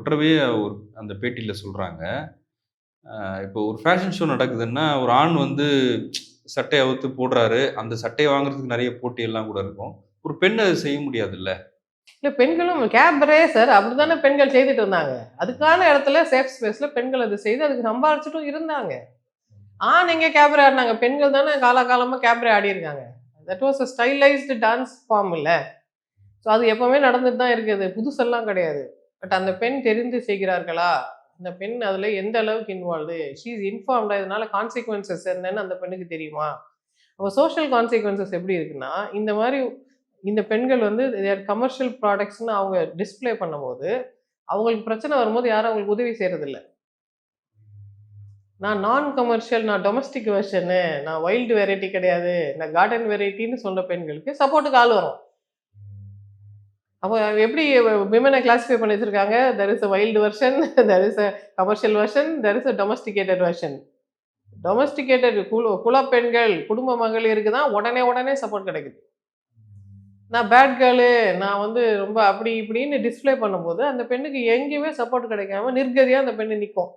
கொற்றவே ஒரு அந்த பேட்டியில் சொல்கிறாங்க இப்போ ஒரு ஃபேஷன் ஷோ நடக்குதுன்னா ஒரு ஆண் வந்து சட்டையை அவுத்து போடுறாரு. அந்த சட்டையை வாங்குறதுக்கு நிறைய போட்டியெல்லாம் கூட இருக்கும். ஒரு பெண் அதை செய்ய முடியாதுல்ல? இல்லை பெண்களும் கேபரே சார் அப்படிதானே பெண்கள் செய்துட்டு இருந்தாங்க? அதுக்கான இடத்துல சேஃப் ஸ்பேஸில் பெண்கள் அது செய்து அதுக்கு சம்பாரிச்சிட்டும் இருந்தாங்க. ஆண் எங்கே கேபரே ஆடினாங்க? பெண்கள் தானே காலகாலமாக cabaret ஆடியிருக்காங்க that was a stylised dance form இல்லை ஸோ அது எப்போவுமே நடந்துட்டு தான் இருக்குது. புதுசெல்லாம் கிடையாது. பட் அந்த பெண் தெரிந்து செய்கிறார்களா? அந்த பெண் அதில் எந்த அளவுக்கு இன்வால்வ்டு ஷீ இஸ் இன்ஃபார்ம்டா இதனால கான்சிக்வன்சஸ் என்னன்னு அந்த பெண்ணுக்கு தெரியுமா? அப்போ சோஷியல் கான்சிக்வன்சஸ் எப்படி இருக்குன்னா இந்த மாதிரி இந்த பெண்கள் வந்து கமர்ஷியல் ப்ராடக்ட்ஸ்னு அவங்க டிஸ்ப்ளே பண்ணும்போது அவங்களுக்கு பிரச்சனை வரும்போது யாரும் அவங்களுக்கு உதவி செய்யறதில்ல. நான் நான் கமர்ஷியல் நான் டொமஸ்டிக் வெர்ஷனு நான் வைல்டு வெரைட்டி கிடையாது நான் கார்டன் வெரைட்டின்னு சொன்ன பெண்களுக்கு சப்போர்ட்டுக்கு ஆள் வரும். அப்போ எப்படி விமனை கிளாஸிஃபை பண்ணி வச்சிருக்காங்க there is a wild version there is a commercial version there is a domesticated version domesticated குல குலப்பெண்கள் குடும்ப மகளிருக்கு தான் உடனே உடனே சப்போர்ட் கிடைக்குது. நான் பேட் கேர்ளு நான் வந்து ரொம்ப அப்படி இப்படின்னு டிஸ்ப்ளே பண்ணும்போது அந்த பெண்ணுக்கு எங்கேயுமே சப்போர்ட் கிடைக்காம நிர்கதியாக அந்த பெண்ணு நிற்கும்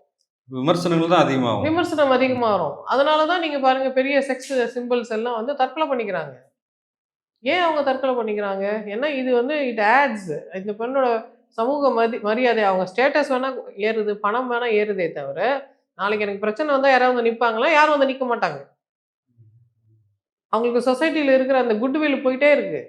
விமர்சனங்கள் தான் அதிகமாகும். விமர்சனம் அதிகமாக வரும் அதனால தான் நீங்கள் பாருங்க பெரிய செக்ஸ் சிம்பிள்ஸ் எல்லாம் வந்து தற்கொலை பண்ணிக்கிறாங்க. ஏன் அவங்க தற்கொலை பண்ணிக்கிறாங்க? ஏன்னா இது வந்து இட் ஆட்ஸ் இந்த பெண்ணோட சமூக மதி மரியாதை அவங்க ஸ்டேட்டஸ் வேணால் ஏறுது பணம் வேணால் ஏறுதே தவிர நாளைக்கு எனக்கு பிரச்சனை வந்தால் யாராவது வந்து நிற்பாங்களா யாரும் வந்து நிற்க மாட்டாங்க. அவங்களுக்கு சொசைட்டியில் இருக்கிற அந்த குட்வில் போயிட்டே இருக்கு.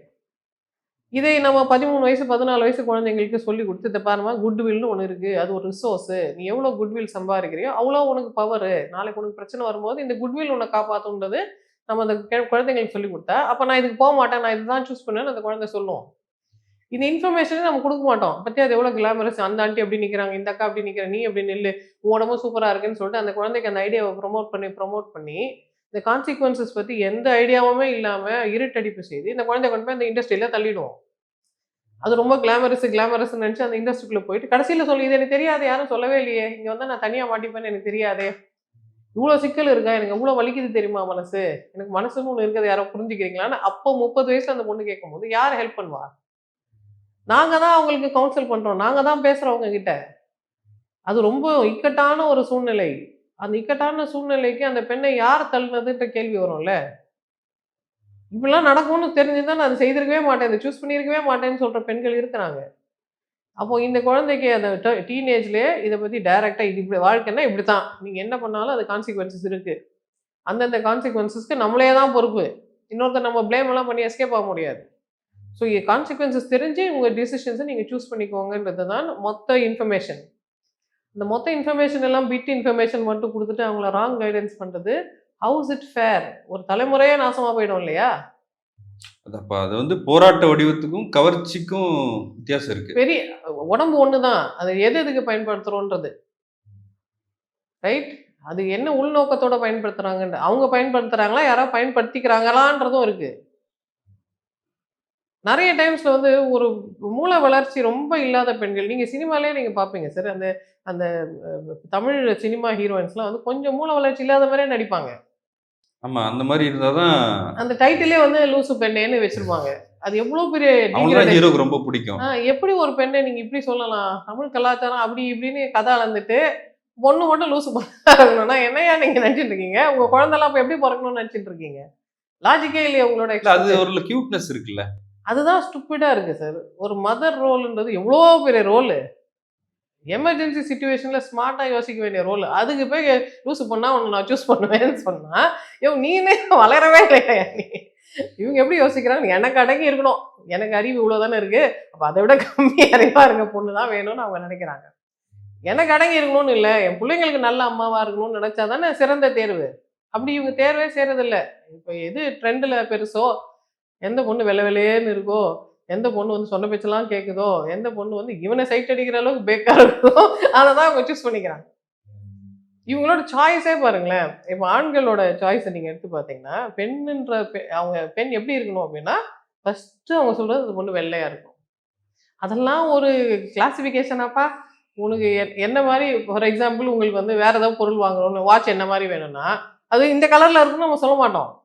இதை நம்ம பதிமூணு வயசு பதினாலு வயசு குழந்தைங்களுக்கு சொல்லி கொடுத்து இதை பாருமா குட்வில்னு ஒன்று இருக்குது அது ஒரு ரிசோர்ஸு நீ எவ்வளோ குட்வில் சம்பாதிக்கிறியோ அவ்வளோ உனக்கு பவர் நாளைக்கு உனக்கு பிரச்சனை வரும்போது இந்த குட்வில் உன்னை காப்பாற்றுன்றது நம்ம அந்த குழந்தைங்களுக்கு சொல்லி கொடுத்தா அப்போ நான் இதுக்கு போக மாட்டேன் நான் இதுதான் சூஸ் பண்ணேன்னு அந்த குழந்தை சொல்லுவோம் இந்த இன்ஃபர்மேஷனே நம்ம கொடுக்க மாட்டோம். பத்தி அது எவ்வளோ கிளாமரஸ் அந்த ஆண்டி அப்படி நிற்கிறாங்க இந்த அக்கா அப்படி நிற்கிற நீ அப்படி நில்லு உன் உடம்பும் சூப்பராக இருக்குன்னு சொல்லிட்டு அந்த குழந்தைக்கு அந்த ஐடியாவை ப்ரொமோட் பண்ணி ப்ரொமோட் பண்ணி இந்த கான்சிக்வன்சஸ் பற்றி எந்த ஐடியாவுமே இல்லாமல் இருட்டடிப்பு செய்து இந்த குழந்தை கொண்டு போய் அந்த இண்டஸ்ட்ரியில் தள்ளிடுவோம் அது ரொம்ப கிளாமரஸ் கிளாமரஸ் நினச்சி அந்த இண்டஸ்ட்ரிக்குள்ளே போயிட்டு கடைசியில் சொல்லி இது எனக்கு தெரியாது யாரும் சொல்லவே இல்லையே இங்கே வந்து நான் தனியாக மாட்டிப்பேன்னு எனக்கு தெரியாதே இவ்வளோ சிக்கல் இருக்கா? எனக்கு இவ்வளோ வலிக்குது தெரியுமா மனசு? எனக்கு மனசுன்னு ஒன்று இருக்கிறது யாரோ புரிஞ்சுக்கிறீங்களான்னு அப்போ முப்பது வயசுல அந்த பொண்ணு கேட்கும்போது யார் ஹெல்ப் பண்ணுவா? நாங்கள் தான் அவங்களுக்கு கவுன்சில் பண்ணுறோம் நாங்கள் தான் பேசுகிறவங்க கிட்ட. அது ரொம்ப இக்கட்டான ஒரு சூழ்நிலை. அந்த இக்கட்டான சூழ்நிலைக்கு அந்த பெண்ணை யார் தள்ளுனதுன்ற கேள்வி வரும்ல. இப்படிலாம் நடக்கும்னு தெரிஞ்சுதான் நான் அதை செய்திருக்கவே மாட்டேன். இதை சூஸ் பண்ணியிருக்கவே மாட்டேன்னு சொல்கிற பெண்கள் இருக்கிறாங்க. அப்போ இந்த குழந்தைக்கு அந்த டீனேஜ்லேயே இதை பற்றி டைரெக்டாக இது இப்படி வாழ்க்கைன்னா இப்படி தான் நீங்கள் என்ன பண்ணாலும் அது கான்சிக்வன்சஸ் இருக்குது அந்தந்த கான்சிக்வன்சஸ்க்கு நம்மளே தான் பொறுப்பு. இன்னொருத்தர் நம்ம பிளேம் எல்லாம் பண்ணி எஸ்கேப் ஆக முடியாது. ஸோ கான்சிக்வன்சஸ் தெரிஞ்சு உங்கள் டிசிஷன்ஸை நீங்கள் சூஸ் பண்ணிக்கோங்கன்றது தான் மொத்த இன்ஃபர்மேஷன் இந்த மொத்த இன்ஃபர்மேஷன் எல்லாம் பிட் இன்ஃபர்மேஷன் மட்டும் கொடுத்துட்டு அவங்கள ராங் கைடன்ஸ் பண்ணுறது ஹவுஸ் இட் ஃபேர் ஒரு தலைமுறையே நாசமாக போயிடும் இல்லையா? அப்ப அது வந்து போராட்ட வடிவத்துக்கும் கவர்ச்சிக்கும் வித்தியாசம் இருக்கு. பெரிய உடம்பு ஒன்று தான் அது எது எதுக்கு பயன்படுத்துகிறோன்றது ரைட்? அது என்ன உள்நோக்கத்தோட பயன்படுத்துறாங்கன்ற அவங்க பயன்படுத்துறாங்களா? யாரோ பயன்படுத்திக்கிறாங்களான்றதும் இருக்கு. நிறைய டைம்ஸ்ல வந்து ஒரு மூளை வளர்ச்சி ரொம்ப இல்லாத பெண்கள். நீங்க சினிமாலே நீங்க பார்ப்பீங்க சார் அந்த அந்த தமிழ் சினிமா ஹீரோயின்ஸ்லாம் வந்து கொஞ்சம் மூளை வளர்ச்சி இல்லாத மாதிரியே நடிப்பாங்க. ஆமா அந்த மாதிரி இருந்தாதான் அந்த டைட்டிலே வந்து லூசு பெண்ணேன்னு வச்சிருப்பாங்க. அது எவ்வளவு பெரிய. ஹீரோக்கு ரொம்ப பிடிக்கும். எப்படி ஒரு பெண்ணை நீங்க இப்படி சொல்லலாம்? தமிழ் கலாச்சாரம் அப்படி இப்படின்னு கதை அளந்துட்டு பொண்ணு மட்டும் லூசு பண்ணணும்னா என்னையா நீங்க நினைச்சிட்டு இருக்கீங்க? உங்க குழந்தைலாம் அப்ப எப்படி பிறக்கணும்னு நினைச்சிட்டு இருக்கீங்க? லாஜிக்கே இல்லையா உங்களோட அது? ஒரு கியூட்னஸ் இருக்குல்ல. அதுதான் ஸ்டூப்பிடா இருக்கு சார் ஒரு மதர் ரோல்ன்றது எவ்வளோ பெரிய ரோல் எமர்ஜென்சி சுச்சுவேஷனில் ஸ்மார்ட்டாக யோசிக்க வேண்டிய ரோல் அதுக்கு போய் யூஸ் பண்ணால் உன்னை நான் சூஸ் பண்ணுவேன்னு சொன்னால் யோ நீனே வளரவே இல்லையா நீ? இவங்க எப்படி யோசிக்கிறாங்க? எனக்கு அடங்கி இருக்கணும். எனக்கு அறிவு இவ்வளோ தானே இருக்குது அப்போ அதை விட கம்மி அறிவாக இருக்க பொண்ணு தான் வேணும்னு அவங்க நினைக்கிறாங்க. எனக்கு அடங்கி இருக்கணும்னு இல்லை. என் பிள்ளைங்களுக்கு நல்ல அம்மாவாக இருக்கணும்னு நினச்சா தானே சிறந்த தேர்வு. அப்படி இவங்க தேர்வே செய்கிறதில்ல இப்போ எது ட்ரெண்டில் பெருசோ எந்த பொண்ணு வெள்ளை வெள்ளையேன்னு இருக்கோ எந்த பொண்ணு வந்து சொன்ன பேச்செல்லாம் கேட்குதோ எந்த பொண்ணு வந்து இவனை சைட் அடிக்கிற அளவுக்கு பேக்காக இருக்குதோ அதை தான் அவங்க சூஸ் பண்ணிக்கிறாங்க. இவங்களோட சாய்ஸே பாருங்களேன். இப்போ ஆண்களோட சாய்ஸை நீங்கள் எடுத்து பார்த்தீங்கன்னா பெண்ணுன்ற அவங்க பெண் எப்படி இருக்கணும் அப்படின்னா ஃபஸ்ட்டு அவங்க சொல்கிறது அந்த பொண்ணு வெள்ளையாக இருக்கும். அதெல்லாம் ஒரு கிளாசிஃபிகேஷனாப்பா உனக்கு எ- என்ன மாதிரி ஃபார் எக்ஸாம்பிள் உங்களுக்கு வந்து வேறு ஏதாவது பொருள் வாங்கணும்னு வாட்ச் என்ன மாதிரி வேணும்னா அது இந்த கலரில் இருக்குன்னு நம்ம சொல்ல மாட்டோம்.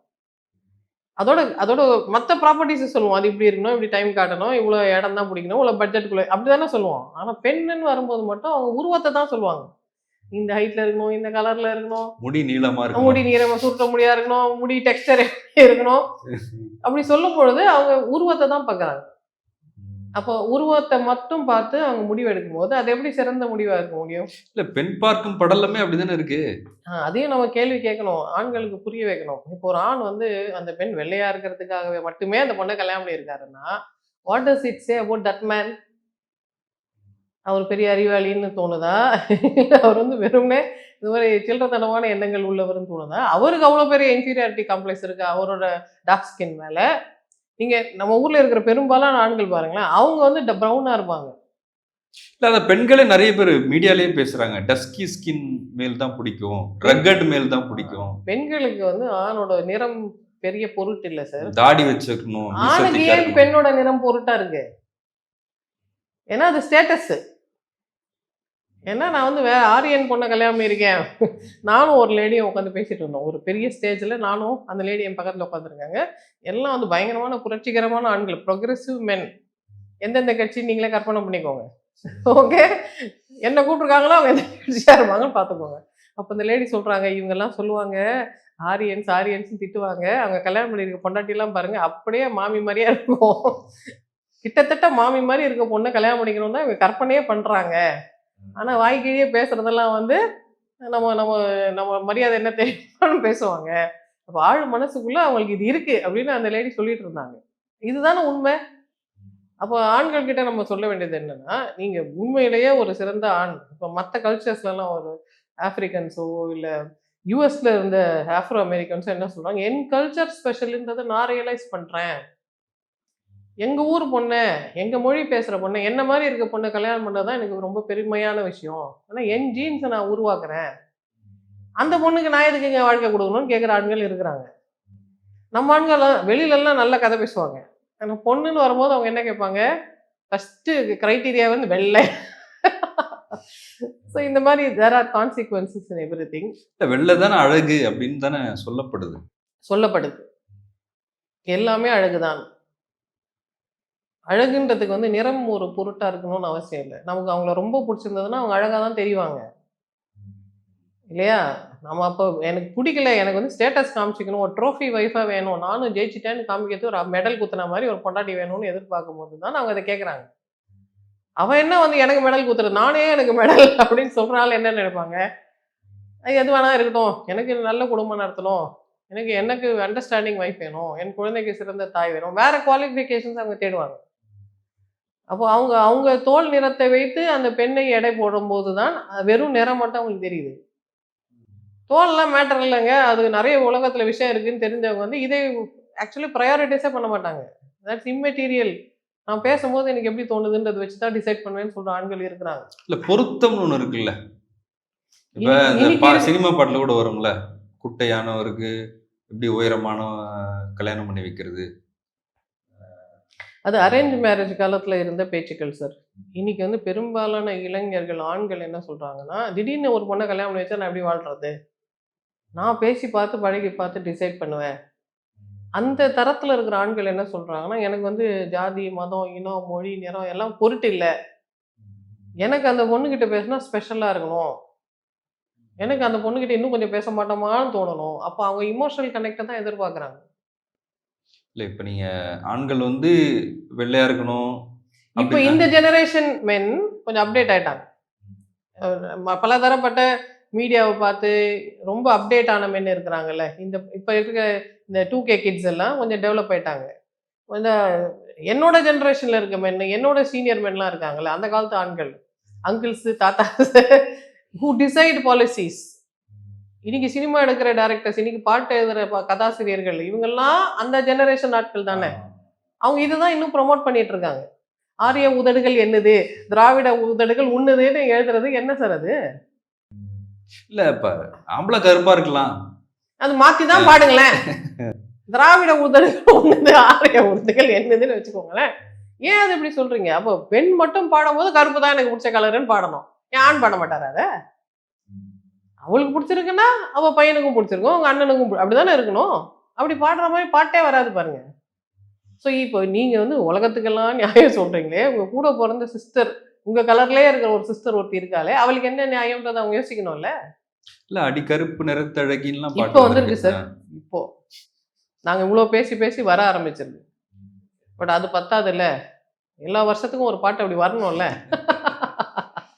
அதோட அதோட மற்ற ப்ராப்பர்ட்டிஸ் சொல்லுவோம். அது இப்படி இருக்கணும் இப்படி டைம் காட்டணும் இவ்வளோ இடம் தான் பிடிக்கணும் இவ்வளோ பட்ஜெட்டுக்குள்ளே அப்படி தானே சொல்லுவோம். ஆனால் பெண்ணுன்னு வரும்போது மட்டும் அவங்க உருவத்தை தான் சொல்லுவாங்க. இந்த ஹைட்ல இருக்கணும் இந்த கலர்ல இருக்கணும் முடி நீளமா முடி இருக்கும் நீரமா சுருட்ட முடியா இருக்கணும் முடி டெக்ஸ்டர் இருக்கணும் அப்படி சொல்லும் பொழுது அவங்க உருவத்தை தான் பார்க்கறாங்க. அப்போ உருவத்தை மட்டும் பார்த்து அவங்க முடிவு எடுக்கும் போது அது எப்படி சிறந்த முடிவா இருக்க முடியும்? இல்ல பெண் பார்க்கும் படலமே அப்படிதானே இருக்கு? அதையும் நம்ம கேள்வி கேட்கணும். ஆண்களுக்கு புரிய வைக்கணும். இப்போ ஒரு ஆண் வந்து அந்த பெண் வெள்ளையா இருக்கிறதுக்காகவே மட்டுமே அந்த பொண்ணை கல்யாணம் பண்ணியிருக்காருன்னா what does it say about that man அவர் பெரிய அறிவாளின்னு தோணுதா? அவர் வந்து வெறுமனே இந்த மாதிரி சில்லறத்தனமான எண்ணங்கள் உள்ளவர்னு தோணுதா? அவருக்கு அவ்வளோ பெரிய இன்ஃபீரியாரிட்டி காம்ப்ளெக்ஸ் இருக்கு? அவரோட டார்க் ஸ்கின் மேல? நீங்க நம்ம ஊர்ல இருக்கிற பெரும்பாலான ஆண்கள் பாருங்களேன் அவங்க வந்து ப்ரௌனா இருப்பாங்க. இல்ல அத பெண்களே நிறைய பேர் மீடியாலயே பேசுறாங்க. டஸ்கி ஸ்கின் மேல் தான் பிடிக்கும். ரக்கட் மேல் தான் பிடிக்கும். பெண்களுக்கு வந்து ஆணோட நிறம் பெரிய பொருட்டு இல்லை சார் தாடி வச்சுக்கணும் ஆணுக்கு ஏன். பெண்ணோட நிறம் பொருட்டா இருக்கு? ஏன்னா அது ஸ்டேட்டஸ் ஏன்னா நான் வந்து வேற ஆரியன் பொண்ணை கல்யாணம் பண்ணியிருக்கேன். நானும் ஒரு லேடியை உட்காந்து பேசிட்டு இருந்தோம். ஒரு பெரிய ஸ்டேஜில் நானும் அந்த லேடி என் பக்கத்தில் உட்காந்துருக்காங்க. எல்லாம் வந்து பயங்கரமான புரட்சிகரமான ஆண்கள். ப்ரொக்ரெசிவ் மென் எந்தெந்த கட்சி நீங்களே கற்பனை பண்ணிக்கோங்க. ஓகே என்ன கூப்பிட்ருக்காங்களோ அவங்க எந்த கட்சியாக இருப்பாங்கன்னு பார்த்துக்கோங்க. அப்போ இந்த லேடி சொல்கிறாங்க இவங்கெல்லாம் சொல்லுவாங்க ஆரியன்ஸ் ஆரியன்ஸ்னு திட்டுவாங்க. அவங்க கல்யாணம் பண்ணியிருக்க பொண்டாட்டிலாம் பாருங்கள் அப்படியே மாமி மாதிரியே இருக்கும். கிட்டத்தட்ட மாமி மாதிரி இருக்க பொண்ணை கல்யாணம் பண்ணிக்கணும் தான் இவங்க கற்பனையே பண்ணுறாங்க ஆனா வாய்க்கிழியே பேசுறதெல்லாம் வந்து நம்ம நம்ம நம்ம மரியாதை என்ன தெரியுமான்னு பேசுவாங்க. அப்போ ஆள் மனசுக்குள்ள அவங்களுக்கு இது இருக்கு அப்படின்னு அந்த லேடி சொல்லிட்டு இருந்தாங்க. இதுதானே உண்மை? அப்போ ஆண்கள் கிட்ட நம்ம சொல்ல வேண்டியது என்னன்னா நீங்க உண்மையிலேயே ஒரு சிறந்த ஆண். இப்போ மற்ற கல்ச்சர்ஸ்லாம் ஒரு ஆப்பிரிக்கன்ஸோ இல்லை யூஎஸ்ல இருந்த ஆஃப்ரோ அமெரிக்கன்ஸோ என்ன சொல்றாங்க என் கல்ச்சர் ஸ்பெஷல்ன்றதை நான் ரியலைஸ் பண்றேன். எங்க ஊர் பொண்ணு எங்க மொழி பேசுற பொண்ணு என்ன மாதிரி இருக்க பொண்ணு கல்யாணம் பண்ணதான் எனக்கு ரொம்ப பெருமையான விஷயம். ஆனா என் ஜீன்ஸை நான் உருவாக்குறேன். அந்த பொண்ணுக்கு நான் எதுக்கு இங்க வாழ்க்கை கொடுக்கணும்னு கேட்குற ஆண்கள் இருக்கிறாங்க. நம்ம ஆண்கள் வெளியில எல்லாம் நல்ல கதை பேசுவாங்க. ஆனா பொண்ணுன்னு வரும்போது அவங்க என்ன கேட்பாங்க? ஃபர்ஸ்ட் கிரைட்டீரியா வந்து வெள்ளை. ஸோ இந்த மாதிரி there are consequences in everything வெள்ளை தானே அழகு அப்படின்னு தானே சொல்லப்படுது. சொல்லப்படுது. எல்லாமே அழகுதான். அழகுன்றதுக்கு வந்து நிறம் ஒரு பொருட்டாக இருக்கணும்னு அவசியம் இல்லை. நமக்கு அவங்கள ரொம்ப பிடிச்சிருந்ததுன்னா அவங்க அழகாக தான் தெரிவாங்க. இல்லையா? நம்ம அப்போ எனக்கு பிடிக்கல. எனக்கு வந்து ஸ்டேட்டஸ் காமிச்சிக்கணும். ஒரு ட்ரோஃபி ஒய்ஃபாக வேணும். நானும் ஜெயிச்சிட்டேன்னு காமிக்கிறது ஒரு மெடல் குத்துன மாதிரி ஒரு பொண்டாட்டி வேணும்னு எதிர்பார்க்கும் போது தான் அவங்க அதை கேட்குறாங்க அவன் என்ன வந்து எனக்கு மெடல் குத்துறது? நானே எனக்கு மெடல் அப்படின்னு சொல்கிறனால என்ன நினைப்பாங்க? அது எது வேணா இருக்கட்டும். எனக்கு நல்ல குடும்பம் நடத்தணும். எனக்கு எனக்கு அண்டர்ஸ்டாண்டிங் வைஃப் வேணும். என் குழந்தைக்கு சிறந்த தாய் வேணும். வேறு குவாலிஃபிகேஷன்ஸ் அவங்க தேடுவாங்க. அப்போ அவங்க அவங்க தோல் நிறத்தை வைத்து அந்த பெண்ணை எடை போடும்போது தான் வெறும் நிறம் மட்டும் அவங்களுக்கு தெரியுது. தோல்லாம் மேட்டர் இல்லைங்க. அது நிறைய உலகத்துல விஷயம் இருக்குன்னு தெரிஞ்சவங்க வந்து இதை ஆக்சுவலி ப்ரையாரிட்டிஸே பண்ண மாட்டாங்க. தட்ஸ் இம்மெட்டீரியல் நான் பேசும்போது எனக்கு எப்படி தோணுதுன்றதை வச்சு தான் டிசைட் பண்ணுவேன்னு சொல்ற ஆண்கள் இருக்கிறாங்க. இல்ல பொருத்தம்னு ஒண்ணு இருக்குல்ல. இப்ப. சினிமா பாட்டுல கூட வரும்ல. குட்டையானவருக்கு எப்படி உயரமான கல்யாணம் பண்ணி வைக்கிறது. அது அரேஞ்ச் மேரேஜ் காலத்துல இருந்த பேச்சுக்கள் சார். இன்னைக்கு வந்து பெரும்பாலான இளைஞர்கள் ஆண்கள் என்ன சொல்றாங்கன்னா திடீர்னு ஒரு பொண்ணை கல்யாணம் பண்ணி வச்சா நான் எப்படி வாழ்றது? நான் பேசி பார்த்து பழகி பார்த்து டிசைட் பண்ணுவேன். அந்த தரத்துல இருக்கிற ஆண்கள் என்ன சொல்றாங்கன்னா எனக்கு வந்து ஜாதி மதம் இனம் மொழி நிறம் எல்லாம் பொருட்டு இல்லை. எனக்கு அந்த பொண்ணுகிட்ட பேசினா ஸ்பெஷலா இருக்கணும். எனக்கு அந்த பொண்ணுகிட்ட இன்னும் கொஞ்சம் பேச மாட்டோமான்னு தோணணும். அப்போ அவங்க இமோஷனல் கனெக்டை தான் எதிர்பார்க்குறாங்க. இல்ல இப்ப நீங்க ஆண்கள் வந்து வெள்ளையா இருக்கணும் இப்போ இந்த ஜெனரேஷன் மென் கொஞ்சம் அப்டேட் ஆயிட்டாங்க. பலதரப்பட்ட மீடியாவை பார்த்து ரொம்ப அப்டேட் ஆன மென் இருக்கிறாங்கல்ல. இந்த இப்போ இருக்க இந்த டூ கே கிட்ஸ் எல்லாம் கொஞ்சம் டெவலப் ஆயிட்டாங்க. கொஞ்சம் என்னோட ஜெனரேஷன்ல இருக்க மென் என்னோட சீனியர் மென்லாம் இருக்காங்கல்ல அந்த காலத்து ஆண்கள் அங்கிள்ஸ் தாத்தா ஹூ டிசைட் பாலிசிஸ் இன்னைக்கு சினிமா எடுக்கிற டைரக்டர்ஸ் இன்னைக்கு பாட்டு எழுதுற ப- கதாசிரியர்கள் இவங்கெல்லாம் அந்த ஜெனரேஷன் ஆட்கள் தானே. அவங்க இதுதான் இன்னும் ப்ரோமோட் பண்ணிட்டு இருக்காங்க. ஆரிய உதடுகள் என்னது? திராவிட உதடுகள் உண்ணுதுன்னு எழுதுறது என்ன சார் அது? இல்ல இப்ப ஆம்பளை கருப்பா இருக்கலாம். அது மாத்தி தான் பாடுங்களேன். திராவிட உதடுகள் உண்ணுது ஆரிய உதடுகள் என்னதுன்னு வச்சுக்கோங்களேன். ஏன் அது இப்படி சொல்றீங்க? அப்போ பெண் மட்டும் பாடும்போது கருப்பு தான் எனக்கு பிடிச்ச கலருன்னு பாடணும். ஏன் ஆண் பாட மாட்டாரா அதை? அவளுக்கு பிடிச்சிருக்குன்னா அவ பையனுக்கும் பிடிச்சிருக்கும் உங்க அண்ணனுக்கும் பிடி- அப்படிதானே இருக்கணும்? அப்படி பாடுற மாதிரி பாட்டே வராது பாருங்க. ஸோ இப்போ நீங்க வந்து உலகத்துக்கெல்லாம் நியாயம் சொல்றீங்களே உங்க கூட பிறந்த சிஸ்டர் உங்க கலர்லயே இருக்கிற ஒரு சிஸ்டர் ஒருத்தி இருக்காளே அவளுக்கு என்ன நியாயம்ன்றதை அவங்க யோசிக்கணும்ல? இல்ல அடி கருப்பு நிறத்தழகின்லாம் இப்போ வந்திருக்கு. சார். இப்போ நாங்க இவ்வளோ பேசி பேசி வர ஆரம்பிச்சிருக்கு பட் அது பத்தாது இல்ல எல்லா வருஷத்துக்கும் ஒரு பாட்டு அப்படி வரணும்ல.